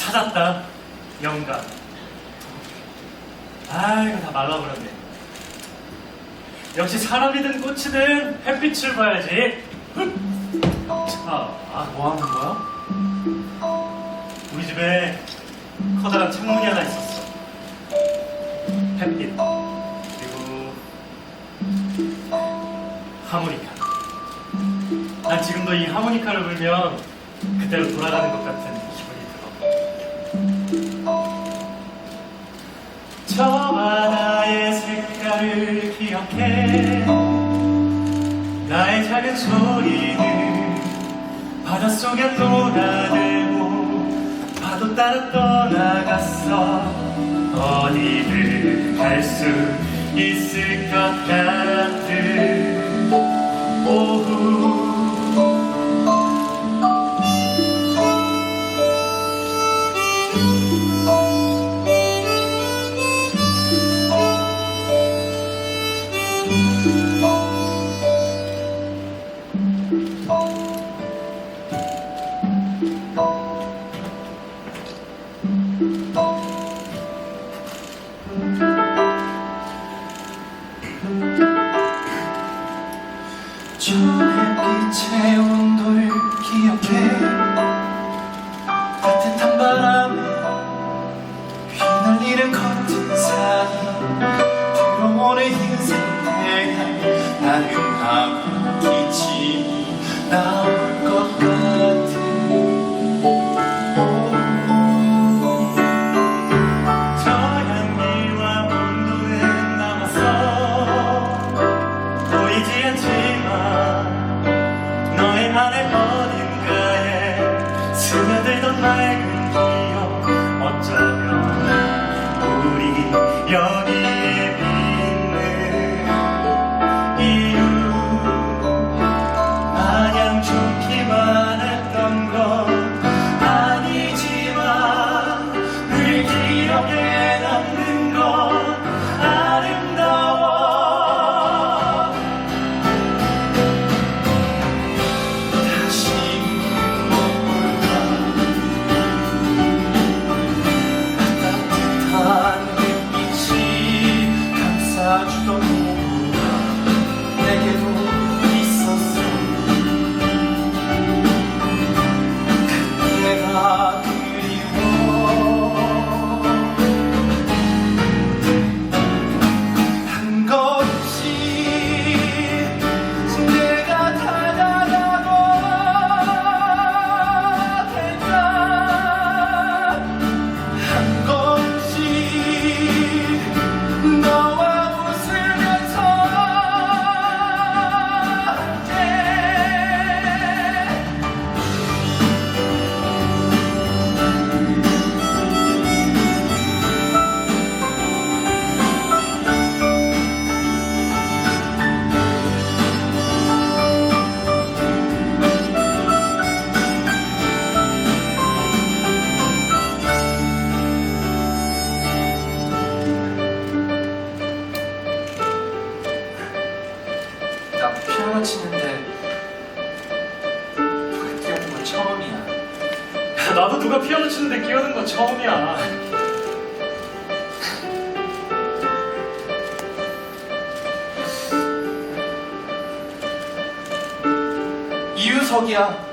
찾았다. 영감. 아, 이거 다 말라버렸네. 역시 사람이든 꽃이든 햇빛을 봐야지. 자, 아, 뭐 하는 거야? 우리 집에 커다란 창문이 하나 있었어. 햇빛. 그리고 하모니카. 난 지금도 이 하모니카를 불면 그대로 돌아가는 것 같은 기분 색깔을 기억해. 나의 작은 소리는 바닷속에 녹아들고 파도 따라 떠나갔어. 어디를 갈 수 있을 것 같은 오후 저 햇빛의 온도를 기억해 않지만 너의 안에 어딘가에 스며들던 맑은 기억 어쩌면 우리 여기에 있는 이유 마냥 좋 나도 누가 피아노 치는데 끼우는 건 처음이야 이유석이야.